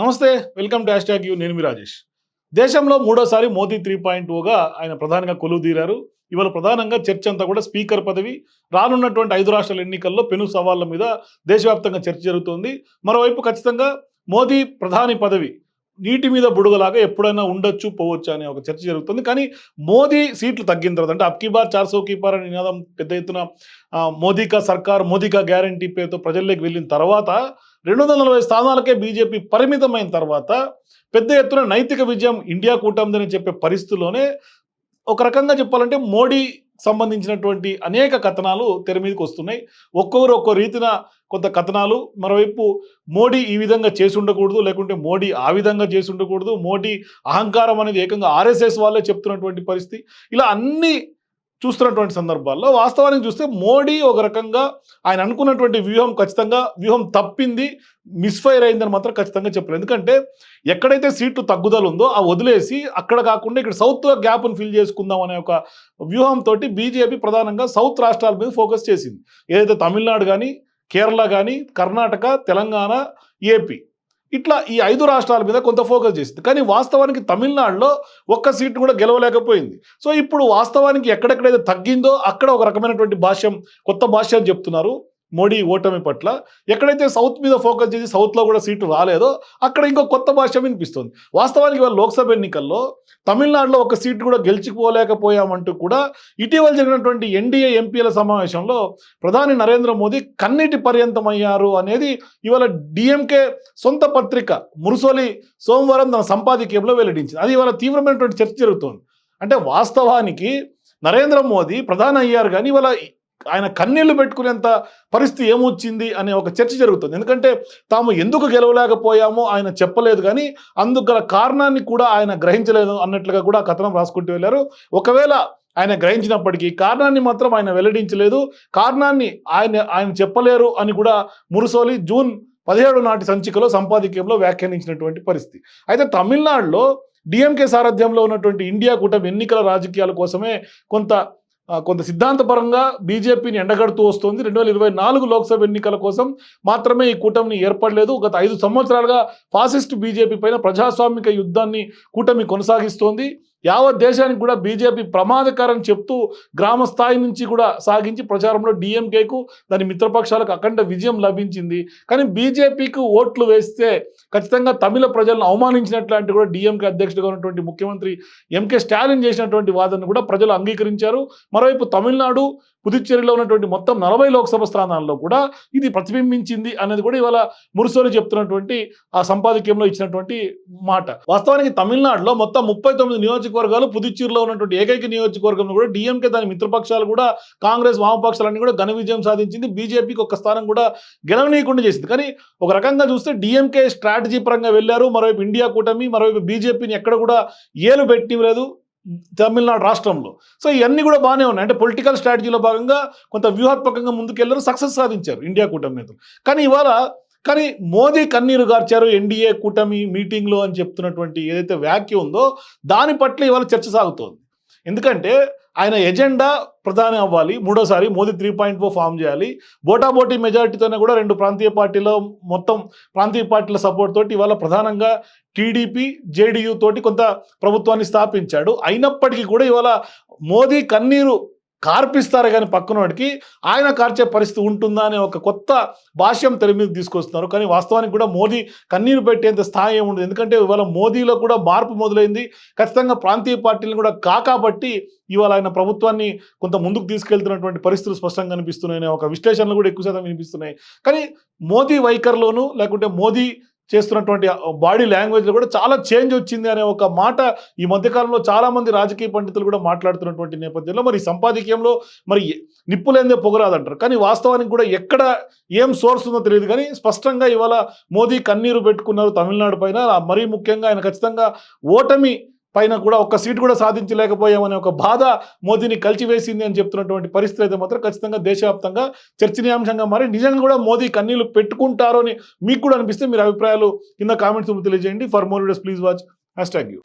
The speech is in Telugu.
నమస్తే welcome to hash tag U నేను మీ రాజేష్. దేశంలో మూడోసారి మోదీ త్రీ పాయింట్ ఓగా ఆయన ప్రధానంగా కొలువు తీరారు ఇవాళ ప్రధానంగా చర్చ అంతా కూడా స్పీకర్ పదవి. రానున్నటువంటి ఐదు రాష్ట్రాల ఎన్నికల్లో పెను సవాళ్ళ మీద దేశవ్యాప్తంగా చర్చ జరుగుతోంది. మరోవైపు ఖచ్చితంగా మోదీ ప్రధాని పదవి నీటి మీద బుడుగలాగా ఎప్పుడైనా ఉండొచ్చు పోవచ్చు అనే ఒక చర్చ జరుగుతుంది. కానీ మోదీ సీట్లు తగ్గిన తర్వాత అంటే అబ్కీ బార్ చార్ కీ బార్ అనే నినాదం పెద్ద ఎత్తున మోదీకా సర్కార్ మోదీకా గ్యారంటీ పేరుతో ప్రజల్లోకి వెళ్ళిన తర్వాత రెండు వందల నలభై స్థానాలకే బీజేపీ పరిమితమైన తర్వాత పెద్ద ఎత్తున నైతిక విజయం ఇండియా కూటమిదని చెప్పే పరిస్థితుల్లోనే ఒక రకంగా చెప్పాలంటే మోడీ సంబంధించినటువంటి అనేక కథనాలు తెర మీదకి వస్తున్నాయి. ఒక్కొక్కరు ఒక్కో రీతిన కొంత కథనాలు మరోవైపు మోడీ ఈ విధంగా చేసి ఉండకూడదు లేకుంటే మోడీ ఆ విధంగా చేసి ఉండకూడదు మోడీ అహంకారం అనేది ఏకంగా ఆర్ఎస్ఎస్ వాళ్ళే చెప్తున్నటువంటి పరిస్థితి. ఇలా అన్ని చూస్తున్నటువంటి సందర్భాల్లో వాస్తవానికి చూస్తే మోడీ ఒక రకంగా ఆయన అనుకున్నటువంటి వ్యూహం ఖచ్చితంగా వ్యూహం తప్పింది మిస్ఫైర్ అయిందని మాత్రం ఖచ్చితంగా చెప్పలేదు ఎందుకంటే ఎక్కడైతే సీట్లు తగ్గుదల ఉందో ఆ వదిలేసి అక్కడ కాకుండా ఇక్కడ సౌత్ గ్యాప్ను ఫిల్ చేసుకుందాం అనే ఒక వ్యూహంతో బీజేపీ ప్రధానంగా సౌత్ రాష్ట్రాల మీద ఫోకస్ చేసింది. ఏదైతే తమిళనాడు కానీ కేరళ కానీ కర్ణాటక తెలంగాణ ఏపీ. ఇట్లా ఈ ఐదు రాష్ట్రాల మీద కొంత ఫోకస్ చేసింది. కానీ వాస్తవానికి తమిళనాడులో ఒక్క సీటు కూడా గెలవలేకపోయింది. సో ఇప్పుడు వాస్తవానికి ఎక్కడెక్కడైతే తగ్గిందో అక్కడ ఒక రకమైనటువంటి భాష్యం కొత్త భాష్యం చెప్తున్నారు. మోడీ ఓటమి పట్ల ఎక్కడైతే సౌత్ మీద ఫోకస్ చేసి సౌత్లో కూడా సీటు రాలేదో అక్కడ ఇంకో కొత్త భాష వినిపిస్తుంది. వాస్తవానికి వాళ్ళ లోక్సభ ఎన్నికల్లో తమిళనాడులో ఒక సీటు కూడా గెలుచుకోలేకపోయామంటూ కూడా ఇటీవల జరిగినటువంటి ఎన్డీఏ ఎంపీల సమావేశంలో ప్రధాని నరేంద్ర మోదీ కన్నీటి పర్యంతమయ్యారు అనేది ఇవాళ డిఎంకే సొంత పత్రిక మురుసోలి సోమవారం తన సంపాదకీయంలో వెల్లడించింది. అది ఇవాళ తీవ్రమైనటువంటి చర్చ జరుగుతోంది. అంటే వాస్తవానికి నరేంద్ర మోదీ ప్రధాని అయ్యారు కానీ ఇవాళ ఆయన కన్నీళ్ళు పెట్టుకునేంత పరిస్థితి ఏమొచ్చింది అనే ఒక చర్చ జరుగుతుంది. ఎందుకంటే తాము ఎందుకు గెలవలేకపోయామో ఆయన చెప్పలేదు కానీ అందుకు కారణాన్ని కూడా ఆయన గ్రహించలేదు అన్నట్లుగా కూడా కథనం రాసుకుంటూ వెళ్ళారు. ఒకవేళ ఆయన గ్రహించినప్పటికీ కారణాన్ని మాత్రం ఆయన వెల్లడించలేదు. కారణాన్ని ఆయన ఆయన చెప్పలేరు అని కూడా మురుసోలి జూన్ పదిహేడు నాటి సంచికలో సంపాదకీయంలో వ్యాఖ్యానించినటువంటి పరిస్థితి. అయితే తమిళనాడులో డిఎంకే సారథ్యంలో ఉన్నటువంటి ఇండియా కూటమి ఎన్నికల రాజకీయాల కోసమే కొంత కొంత సిద్ధాంతపరంగా బీజేపీని ఎండగడుతూ వస్తుంది. రెండు వేల ఇరవై నాలుగు లోక్సభ ఎన్నికల కోసం మాత్రమే ఈ కూటమిని ఏర్పడలేదు. గత ఐదు సంవత్సరాలుగా ఫాసిస్ట్ బీజేపీ పైన ప్రజాస్వామిక యుద్ధాన్ని కూటమి కొనసాగిస్తోంది. యావత్ దేశానికి కూడా బీజేపీ ప్రమాదకరం చెప్తూ గ్రామ స్థాయి నుంచి కూడా సాగించి ప్రచారంలో డిఎంకేకు దాని మిత్రపక్షాలకు అఖండ విజయం లభించింది. కానీ బీజేపీకి ఓట్లు వేస్తే ఖచ్చితంగా తమిళ ప్రజలను అవమానించినట్లాంటి కూడా డిఎంకే అధ్యక్షుడిగా ఉన్నటువంటి ముఖ్యమంత్రి ఎంకే స్టాలిన్ చేసినటువంటి వాదనను కూడా ప్రజలు అంగీకరించారు. మరోవైపు తమిళనాడు పుదుచ్చేరిలో ఉన్నటువంటి మొత్తం నలభై లోక్సభ స్థానాల్లో కూడా ఇది ప్రతిబింబించింది అనేది కూడా ఇవాళ మురుసోని చెప్తున్నటువంటి ఆ సంపాదకీయంలో ఇచ్చినటువంటి మాట. వాస్తవానికి తమిళనాడులో మొత్తం ముప్పై తొమ్మిది నియోజకవర్గాలు పుదుచ్చేరిలో ఉన్నటువంటి ఏకైక నియోజకవర్గం కూడా డిఎంకే దాని మిత్రపక్షాలు కూడా కాంగ్రెస్ వామపక్షాలన్నీ కూడా ఘన విజయం సాధించింది. బీజేపీకి ఒక స్థానం కూడా గెలవనీయకుండా చేసింది. కానీ ఒక రకంగా చూస్తే డిఎంకే స్ట్రాటజీ పరంగా వెళ్ళారు. మరోవైపు ఇండియా కూటమి మరోవైపు బీజేపీని ఎక్కడ కూడా ఏలు పెట్టివ్వలేదు తమిళనాడు రాష్ట్రంలో. సో ఇవన్నీ కూడా బాగానే ఉన్నాయి. అంటే పొలిటికల్ స్ట్రాటజీలో భాగంగా కొంత వ్యూహాత్మకంగా ముందుకెళ్ళారు సక్సెస్ సాధించారు ఇండియా కూటమి నేతలు. కానీ ఇవాళ కానీ మోదీ కన్నీరు గార్చారు ఎన్డీఏ కూటమి మీటింగ్లో అని చెప్తున్నటువంటి ఏదైతే వ్యాఖ్య ఉందో దాని పట్ల ఇవాళ చర్చ సాగుతోంది. ఎందుకంటే ఆయన ఎజెండా ప్రధాని అవ్వాలి మూడోసారి Modi three point four form చేయాలి. బోటాబోటీ మెజారిటీతోనే కూడా రెండు ప్రాంతీయ పార్టీలో మొత్తం ప్రాంతీయ పార్టీల సపోర్ట్ తోటి ఇవాళ ప్రధానంగా టీడీపీ జేడీయూ తోటి కొంత ప్రభుత్వాన్ని స్థాపించాడు. అయినప్పటికీ కూడా ఇవాళ మోదీ కన్నీరు కార్పిస్తారు కానీ పక్కనోడికి ఆయన కార్చే పరిస్థితి ఉంటుందా అనే ఒక కొత్త భాష్యం తెర మీద తీసుకొస్తున్నారు. కానీ వాస్తవానికి కూడా మోదీ కన్నీరు పెట్టేంత స్థాయి ఏముండదు ఎందుకంటే ఇవాళ మోదీలో కూడా మార్పు మొదలైంది. ఖచ్చితంగా ప్రాంతీయ పార్టీలను కూడా కాకాబట్టి ఇవాళ ఆయన ప్రభుత్వాన్ని కొంత ముందుకు తీసుకెళ్తున్నటువంటి పరిస్థితులు స్పష్టంగా కనిపిస్తున్నాయి ఒక విశ్లేషణలు కూడా ఎక్కువ శాతం వినిపిస్తున్నాయి. కానీ మోదీ వైఖరిలోను లేకుంటే మోదీ చేస్తున్నటువంటి బాడీ లాంగ్వేజ్లో కూడా చాలా చేంజ్ వచ్చింది అనే ఒక మాట ఈ మధ్యకాలంలో చాలామంది రాజకీయ పండితులు కూడా మాట్లాడుతున్నటువంటి నేపథ్యంలో మరి సంపాదకీయంలో మరి నిప్పులేందే పొగరాదంటారు. కానీ వాస్తవానికి కూడా ఎక్కడ ఏం సోర్స్ ఉందో తెలియదు. కానీ స్పష్టంగా ఇవాళ మోదీ కన్నీరు పెట్టుకున్నారు తమిళనాడు పైన. మరీ ముఖ్యంగా ఆయన ఖచ్చితంగా ఓటమి పైన కూడా ఒక్క సీటు కూడా సాధించలేకపోయామనే ఒక బాధ మోదీని కలిచివేసింది అని చెప్తున్నటువంటి పరిస్థితి అయితే మాత్రం ఖచ్చితంగా దేశవ్యాప్తంగా చర్చనీయాంశంగా మరి నిజంగా కూడా మోదీ కన్నీళ్ళు పెట్టుకుంటారు అని మీకు కూడా అనిపిస్తే మీరు అభిప్రాయాలు కింద కామెంట్స్ తెలియజేయండి. For more videos please watch hashtag U